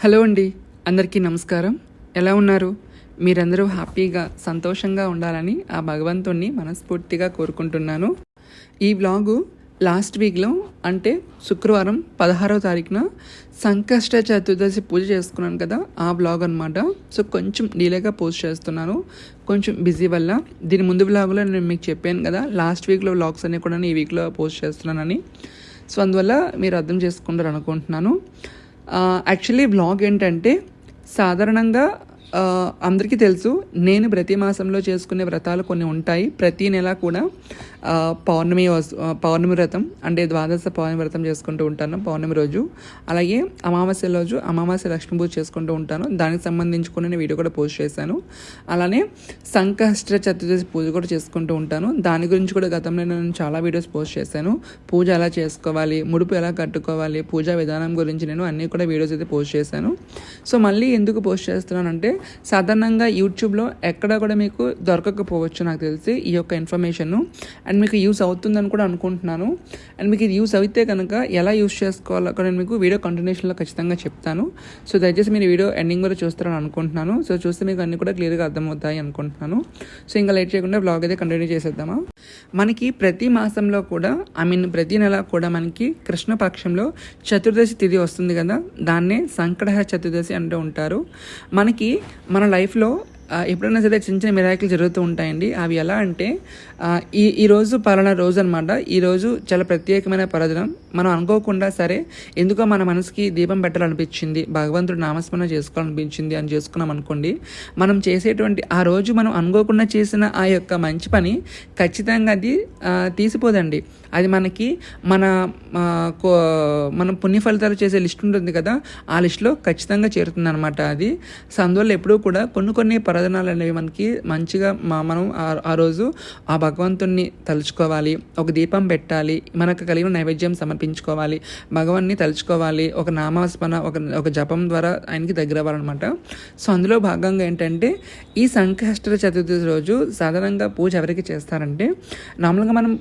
Hello అండి అందరికీ నమస్కారం. ఎలా ఉన్నారు? మీరందరూ హ్యాపీగా సంతోషంగా ఉండాలని ఆ భగవంతుణ్ణి మనస్ఫూర్తిగా కోరుకుంటున్నాను. ఈ వ్లాగు లాస్ట్ వీక్లో అంటే శుక్రవారం పదహారవ తారీఖున సంకష్ట చతుర్దశి పూజ చేసుకున్నాను కదా ఆ బ్లాగ్ అనమాట సో కొంచెం డీలేగా పోస్ట్ చేస్తున్నాను. కొంచెం బిజీ వల్ల. దీని ముందు బ్లాగ్లో నేను మీకు చెప్పాను కదా లాస్ట్ వీక్లో వ్లాగ్స్ అన్నీ కూడా ఈ వీక్లో పోస్ట్ చేస్తున్నానని. సో అందువల్ల మీరు అర్థం చేసుకుంటారు అనుకుంటున్నాను యాక్చువల్లీ బ్లాగ్ ఏంటంటే సాధారణంగా అందరికీ తెలుసు నేను ప్రతి మాసంలో చేసుకునే వ్రతాలు కొన్ని ఉంటాయి. ప్రతి నెల కూడా పౌర్ణమి పౌర్ణమి వ్రతం అంటే ద్వాదశ పౌర్ణమి వ్రతం చేసుకుంటూ ఉంటాను పౌర్ణమి రోజు. అలాగే అమావాస్య రోజు అమావాస్య లక్ష్మీ పూజ చేసుకుంటూ ఉంటాను. దానికి సంబంధించుకుని నేను వీడియో కూడా పోస్ట్ చేశాను. అలానే సంకష్ట చతుర్దశి పూజ కూడా చేసుకుంటూ ఉంటాను. దాని గురించి కూడా గతంలో నేను చాలా వీడియోస్ పోస్ట్ చేశాను. పూజ ఎలా చేసుకోవాలి ముడుపు ఎలా కట్టుకోవాలి పూజా విధానం గురించి నేను అన్నీ కూడా వీడియోస్ అయితే పోస్ట్ చేశాను. సో మళ్ళీ ఎందుకు పోస్ట్ చేస్తున్నానంటే సాధారణంగా యూట్యూబ్లో ఎక్కడ కూడా మీకు దొరకకపోవచ్చు నాకు తెలిసి ఈ యొక్క ఇన్ఫర్మేషన్ అండ్ మీకు యూస్ అవుతుందని కూడా అనుకుంటున్నాను. అండ్ మీకు ఇది యూస్ అయితే కనుక ఎలా యూస్ చేసుకోవాలో కూడా నేను మీకు వీడియో కంటిన్యూషన్లో ఖచ్చితంగా చెప్తాను. సో దయచేసి మీరు వీడియో ఎండింగ్ వరకు చూస్తారని అనుకుంటున్నాను. సో చూస్తే మీకు అన్ని కూడా క్లియర్గా అర్థమవుతాయి అనుకుంటున్నాను. సో ఇంకా లేట్ చేయకుండా బ్లాగ్ అయితే కంటిన్యూ చేసేద్దామా? మనకి ప్రతి మాసంలో కూడా ఐ మీన్ ప్రతి నెల కూడా మనకి కృష్ణపక్షంలో చతుర్దశి తిథి వస్తుంది కదా? దాన్నే సంకటహర చతుర్దశి అంటూ ఉంటారు. మనకి మన లైఫ్లో ఎప్పుడైనా సరే చిన్న చిన్న మిరాకిల్ జరుగుతూ ఉంటాయండి. అవి ఎలా అంటే ఈ ఈరోజు పలానా రోజు అనమాట ఈరోజు చాలా ప్రత్యేకమైన పర్వదినం మనం అనుకోకుండా సరే ఎందుకో మన మనసుకి దీపం పెట్టాలనిపించింది భగవంతుడు నామస్మరణ చేసుకోవాలనిపించింది అని చేసుకున్నాం అనుకోండి మనం చేసేటువంటి ఆ రోజు మనం అనుకోకుండా చేసిన ఆ యొక్క మంచి పని ఖచ్చితంగా అది తీసిపోదండి. అది మనకి మన కో- మనం పుణ్య ఫలితాలు చేసే లిస్ట్ ఉంటుంది కదా ఆ లిస్ట్లో ఖచ్చితంగా చేరుతుంది అనమాట అది. సో అందువల్ల ఎప్పుడూ కూడా కొన్ని కొన్ని పర్వదనాలు అనేవి మనకి మంచిగా మా- మనం ఆ- రోజు ఆ భగవంతుణ్ణి తలుచుకోవాలి ఒక దీపం పెట్టాలి మనకు కలిగిన నైవేద్యం సమర్పించుకోవాలి భగవాన్ని తలుచుకోవాలి ఒక నామస్మరణ ఒక ఒక జపం ద్వారా ఆయనకి దగ్గర అవ్వాలన్నమాట. సో అందులో భాగంగా ఏంటంటే ఈ సంకష్ట చతుర్థి రోజు సాధారణంగా పూజ ఎవరికి చేస్తారంటే నార్మల్గా మనం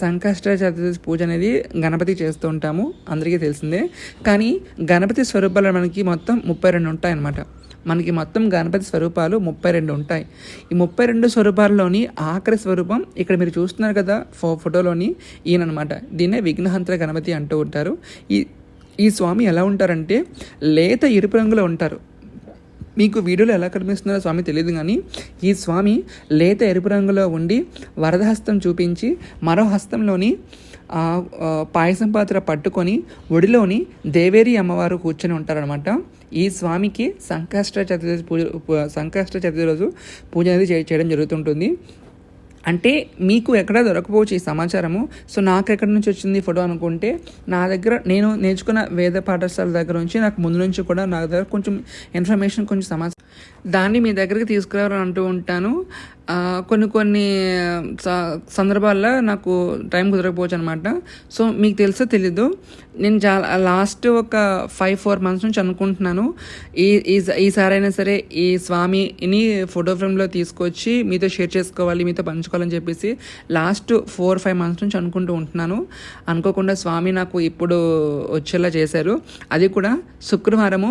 సంకష్ట చతుర్థి పూజ అనేది గణపతి చేస్తూ ఉంటాము అందరికీ తెలిసిందే. కానీ గణపతి స్వరూపాలు మనకి మొత్తం ముప్పై రెండు ఉంటాయి అన్నమాట మనకి మొత్తం గణపతి స్వరూపాలు ముప్పై ముప్పై రెండు ఉంటాయి. ఈ ముప్పై రెండు స్వరూపాల్లోని ఆఖరి స్వరూపం ఇక్కడ మీరు చూస్తున్నారు కదా ఫో ఫోటోలోని ఈయననమాట. దీన్నే విఘ్నహంత్ర గణపతి అంటూ ఉంటారు. ఈ ఈ స్వామి ఎలా ఉంటారంటే లేత ఎరుపు రంగులో ఉంటారు. మీకు వీడియోలో ఎలా కనిపిస్తున్నారో స్వామి తెలియదు కానీ ఈ స్వామి లేత ఎరుపు రంగులో ఉండి వరదహస్తం చూపించి మరో హస్తంలోని పాయసం పాత్ర పట్టుకొని ఒడిలోని దేవేరి అమ్మవారు కూర్చొని ఉంటారనమాట. ఈ స్వామికి సంకష్ట చతుర్దశి పూజ పూ- సంకష్ట చతుర్దశి రోజు పూజ అనేది చేయడం జరుగుతుంటుంది. అంటే మీకు ఎక్కడ దొరకపోవచ్చు ఈ సమాచారము. సో నాకు ఎక్కడి నుంచి వచ్చింది ఈ ఫోటో అనుకుంటే నా దగ్గర నేను నేర్చుకున్న వేద పాఠశాల దగ్గర నుంచి నాకు ముందు నుంచి కూడా నా దగ్గర కొంచెం ఇన్ఫర్మేషన్ కొంచెం సమాచారం. దాన్ని మీ దగ్గరికి తీసుకురావాలని అంటూ ఉంటాను. కొన్ని కొన్ని స- సందర్భాల్లో నాకు టైం కుదరకపోవచ్చు అనమాట సో మీకు తెలుసో తెలీదు నేను చాలా లాస్ట్ ఒక ఫైవ్ ఫోర్ మంత్స్ నుంచి అనుకుంటున్నాను. ఈ ఈ- ఈసారైనా సరే ఈ స్వామిని ఫోటో ఫ్రేమ్లో తీసుకొచ్చి మీతో షేర్ చేసుకోవాలి మీతో పంచుకోవాలి నేర్చుకోవాలని చెప్పేసి లాస్ట్ ఫోర్ ఫైవ్ మంత్స్ నుంచి అనుకుంటూ ఉంటున్నాను. అనుకోకుండా స్వామి నాకు ఇప్పుడు వచ్చేలా చేశారు. అది కూడా శుక్రవారము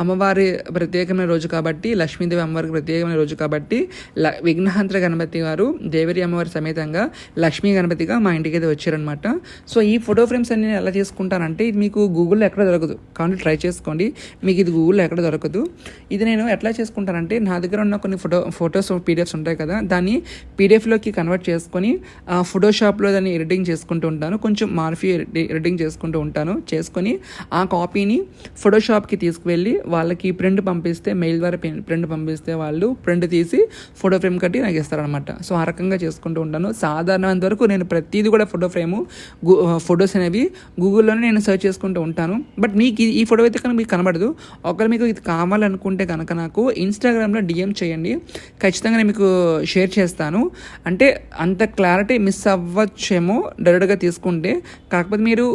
అమ్మవారి ప్రత్యేకమైన రోజు కాబట్టి లక్ష్మీదేవి అమ్మవారికి ప్రత్యేకమైన రోజు కాబట్టి ల విఘ్నహంత్ర గణపతి వారు దేవరి అమ్మవారి సమేతంగా లక్ష్మీ గణపతిగా మా ఇంటికి అయితే వచ్చారనమాట సో ఈ ఫోటో ఫ్రేమ్స్ అన్ని నేను ఎలా చేసుకుంటానంటే ఇది మీకు గూగుల్లో ఎక్కడ దొరకదు. కాబట్టి ట్రై చేసుకోండి. మీకు ఇది గూగుల్లో ఎక్కడ దొరకదు. ఇది నేను ఎట్లా చేసుకుంటానంటే నా దగ్గర ఉన్న కొన్ని ఫోటో ఫొటోస్ పీడిఎఫ్స్ ఉంటాయి కదా దాన్ని పీడిఎఫ్లోకి కన్వర్ట్ చేసుకొని ఆ, ఫోటోషాప్లో దాన్ని ఎడిటింగ్ చేసుకుంటూ ఉంటాను. కొంచెం మార్ఫీ ఎడిటింగ్ చేసుకుంటూ ఉంటాను. చేసుకొని ఆ కాపీని ఫోటోషాప్కి తీసుకువెళ్ళి వాళ్ళకి ప్రింట్ పంపిస్తే మెయిల్ ద్వారా ప్రింట్ పంపిస్తే వాళ్ళు ప్రింట్ తీసి ఫోటో ఫ్రేమ్ కట్టి నాకు ఇస్తారనమాట సో ఆ రకంగా చేసుకుంటూ ఉంటాను. సాధారణమైనంత వరకు నేను ప్రతిదీ కూడా ఫోటో ఫ్రేము ఫొటోస్ అనేవి గూగుల్లోనే నేను సెర్చ్ చేసుకుంటూ ఉంటాను. బట్ మీకు ఈ- ఈ ఫోటో అయితే కనుక మీకు కనబడదు. ఒకవేళ మీకు ఇది కావాలనుకుంటే కనుక నాకు ఇన్స్టాగ్రామ్లో డిఎం చేయండి. ఖచ్చితంగా నేను మీకు షేర్ చేస్తాను. అంటే అంత క్లారిటీ మిస్ అవ్వచ్చేమో డైరెక్ట్గా తీసుకుంటే. కాకపోతే మీరు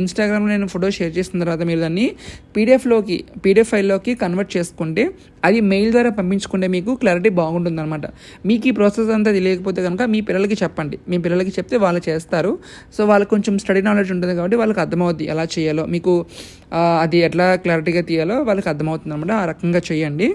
ఇన్స్టాగ్రామ్లో నేను ఫోటో షేర్ చేసిన తర్వాత మీరు దాన్ని పీడిఎఫ్లోకి పీడిఎఫ్ ఫైల్లోకి కన్వర్ట్ చేసుకుంటే అది మెయిల్ ద్వారా పంపించుకుంటే మీకు క్లారిటీ బాగుంటుంది అనమాట మీకు ఈ ప్రాసెస్ అంతా తెలియకపోతే కనుక మీ పిల్లలకి చెప్పండి. మీ పిల్లలకి చెప్తే వాళ్ళు చేస్తారు. సో వాళ్ళకి కొంచెం స్టడీ నాలెడ్జ్ ఉంటుంది కాబట్టి వాళ్ళకి అర్థమవుద్ది ఎలా చేయాలో. మీకు అది ఎట్లా క్లారిటీగా తీయాలో వాళ్ళకి అర్థమవుతుంది అనమాట ఆ రకంగా చేయండి.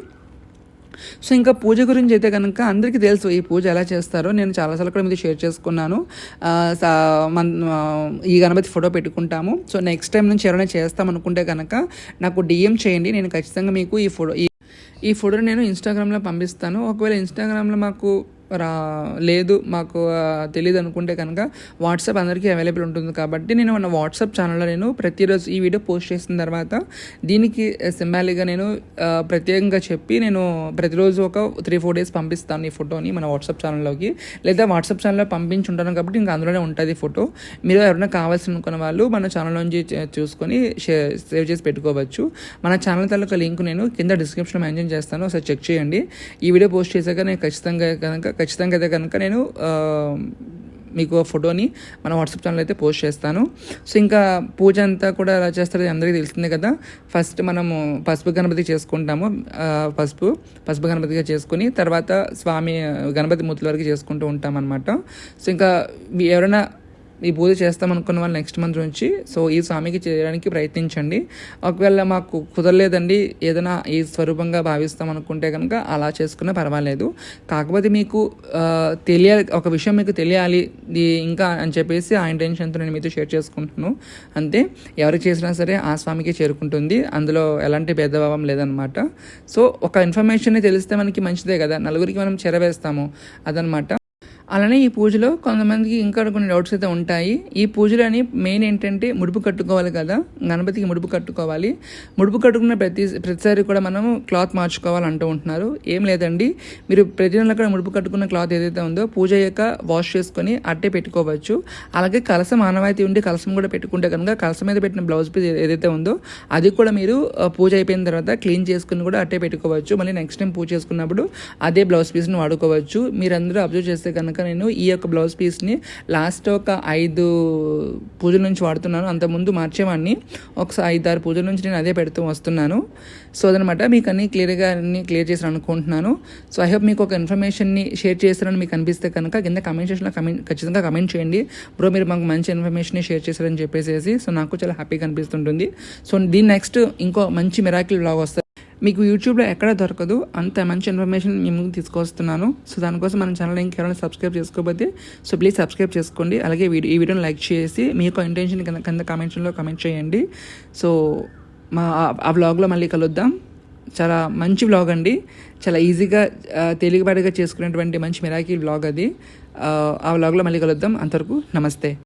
సో ఇంకా పూజ గురించి అయితే కనుక అందరికీ తెలుసు ఈ పూజ ఎలా చేస్తారో. నేను చాలాసార్లు కూడా మీతో షేర్ చేసుకున్నాను. మన సా- మన్- ఈ గణపతి ఫోటో పెట్టుకుంటాము. సో నెక్స్ట్ టైం నుంచి ఎవరైనా చేస్తాం అనుకుంటే కనుక నాకు డిఎం చేయండి. నేను ఖచ్చితంగా మీకు ఈ ఫోటో ఈ ఈ ఫోటోని నేను ఇన్స్టాగ్రామ్లో పంపిస్తాను. ఒకవేళ ఇన్స్టాగ్రామ్లో మాకు రా లేదు మాకు తెలియదు అనుకుంటే కనుక వాట్సాప్ అందరికీ అవైలబుల్ ఉంటుంది. కాబట్టి నేను మన వాట్సాప్ ఛానల్లో నేను ప్రతిరోజు ఈ వీడియో పోస్ట్ చేసిన తర్వాత దీనికి సింబాలిక్గా నేను ప్రత్యేకంగా చెప్పి నేను ప్రతిరోజు ఒక త్రీ ఫోర్ డేస్ పంపిస్తాను ఈ ఫోటోని మన వాట్సాప్ ఛానల్లోకి. లేదా వాట్సాప్ ఛానల్లో పంపించి ఉంటాను కాబట్టి ఇంకా అందులోనే ఉంటుంది ఫోటో. మీరు ఎవరైనా కావాల్సి అనుకున్న వాళ్ళు మన ఛానల్ నుంచి చూసుకొని షే- సేవ్ చేసి పెట్టుకోవచ్చు. మన ఛానల్ తాలూకా లింక్ నేను కింద డిస్క్రిప్షన్లో మెన్షన్ చేస్తాను. ఒకసారి చెక్ చేయండి. ఈ వీడియో పోస్ట్ చేశాక నేను ఖచ్చితంగా కనుక ఖచ్చితంగా అయితే కనుక నేను మీకు ఆ ఫోటోని మన వాట్సాప్ ఛానల్ అయితే పోస్ట్ చేస్తాను. సో ఇంకా పూజ అంతా కూడా ఎలా చేస్తారో అందరికీ తెలిసిందే కదా. ఫస్ట్ మనము పసుపు గణపతి చేసుకుంటాము. పసుపు పసుపు గణపతిగా చేసుకుని తర్వాత స్వామి గణపతి మూర్తుల వరకు చేసుకుంటూ ఉంటాం అనమాట సో ఇంకా ఎవరైనా ఈ పూజ చేస్తాం అనుకున్న వాళ్ళు నెక్స్ట్ మంత్ నుంచి. సో ఈ స్వామికి చేయడానికి ప్రయత్నించండి. ఒకవేళ మాకు కుదరలేదండి ఏదైనా ఈ స్వరూపంగా భావిస్తాం అనుకుంటే కనుక అలా చేసుకున్నా పర్వాలేదు. కాకపోతే మీకు తెలియ తెలియాలి ఒక విషయం మీకు తెలియాలి ఇది ఇంకా అని చెప్పేసి ఆ ఇంటెన్షన్తో నేను మీతో షేర్ చేసుకుంటున్నాను. అంతే. ఎవరు చేసినా సరే ఆ స్వామికి చేరుకుంటుంది. అందులో ఎలాంటి భేదభావం లేదనమాట. సో ఒక ఇన్ఫర్మేషన్ తెలిస్తే మనకి మంచిదే కదా. నలుగురికి మనం చెరవేస్తాము. అదనమాట. అలానే ఈ పూజలో కొంతమందికి ఇంకా కొన్ని డౌట్స్ అయితే ఉంటాయి. ఈ పూజలోని మెయిన్ ఏంటంటే ముడుపు కట్టుకోవాలి కదా. గణపతికి ముడుపు కట్టుకోవాలి. ముడుపు కట్టుకున్న ప్రతి ప్రతిసారి కూడా మనం క్లాత్ మార్చుకోవాలి అంటూ ఉంటున్నారు. ఏం లేదండి. మీరు ప్రతి నెల కూడా ముడుపు కట్టుకున్న క్లాత్ ఏదైతే ఉందో పూజ అయ్యాక వాష్ చేసుకొని అట్టే పెట్టుకోవచ్చు. అలాగే కలసం ఆనవాయితీ ఉండి కలసం కూడా పెట్టుకుంటే కనుక కలసం మీద పెట్టిన బ్లౌజ్ పీస్ ఏదైతే ఉందో అది కూడా మీరు పూజ అయిపోయిన తర్వాత క్లీన్ చేసుకుని కూడా అట్టే పెట్టుకోవచ్చు. మళ్ళీ నెక్స్ట్ టైం పూజ చేసుకున్నప్పుడు అదే బ్లౌజ్ పీస్ని వాడుకోవచ్చు. మీరందరూ అబ్జర్వ్ చేస్తే కనుక నేను ఈ యొక్క బ్లౌజ్ పీస్ని లాస్ట్ ఒక ఐదు పూజల నుంచి వాడుతున్నాను. అంతకుముందు మార్చేవాడిని. ఒకసారి ఐదు ఆరు పూజల నుంచి నేను అదే పెడుతూ వస్తున్నాను. సో అదనమాట మీకు అన్ని క్లియర్గా అన్ని క్లియర్ చేశాను అనుకుంటున్నాను. సో ఐ హోప్ మీకు ఒక ఇన్ఫర్మేషన్ని షేర్ చేస్తారని మీకు అనిపిస్తే కనుక కింద కమెంట్ సెక్షన్లో కమెంట్ ఖచ్చితంగా కమెంట్ చేయండి. బ్రో మీరు మాకు మంచి ఇన్ఫర్మేషన్ షేర్ చేశారని చెప్పేసి సో నాకు చాలా హ్యాపీగా అనిపిస్తుంటుంది. సో దీని నెక్స్ట్ ఇంకో మంచి మిరాకిల్ బ్లాగ్ వస్తుంది. మీకు యూట్యూబ్లో ఎక్కడ దొరకదు అంత మంచి ఇన్ఫర్మేషన్ మీ తీసుకొస్తున్నాను. సో దానికోసం మన ఛానల్ ఇంకెవరైనా సబ్స్క్రైబ్ చేసుకోకపోతే సో ప్లీజ్ సబ్స్క్రైబ్ చేసుకోండి. అలాగే వీడియో ఈ వీడియోని లైక్ చేసి మీ యొక్క ఇంటెన్షన్ కింద కింద కామెంట్స్లో కమెంట్ చేయండి. సో మా ఆ- వ్లాగ్లో మళ్ళీ కలుద్దాం. చాలా మంచి వ్లాగ్ అండి. చాలా ఈజీగా తేలికపాటిగా చేసుకునేటువంటి మంచి మిరాకిల్ వ్లాగ్ అది. ఆ, ఆ వ్లాగ్లో మళ్ళీ కలుద్దాం. అంతవరకు నమస్తే.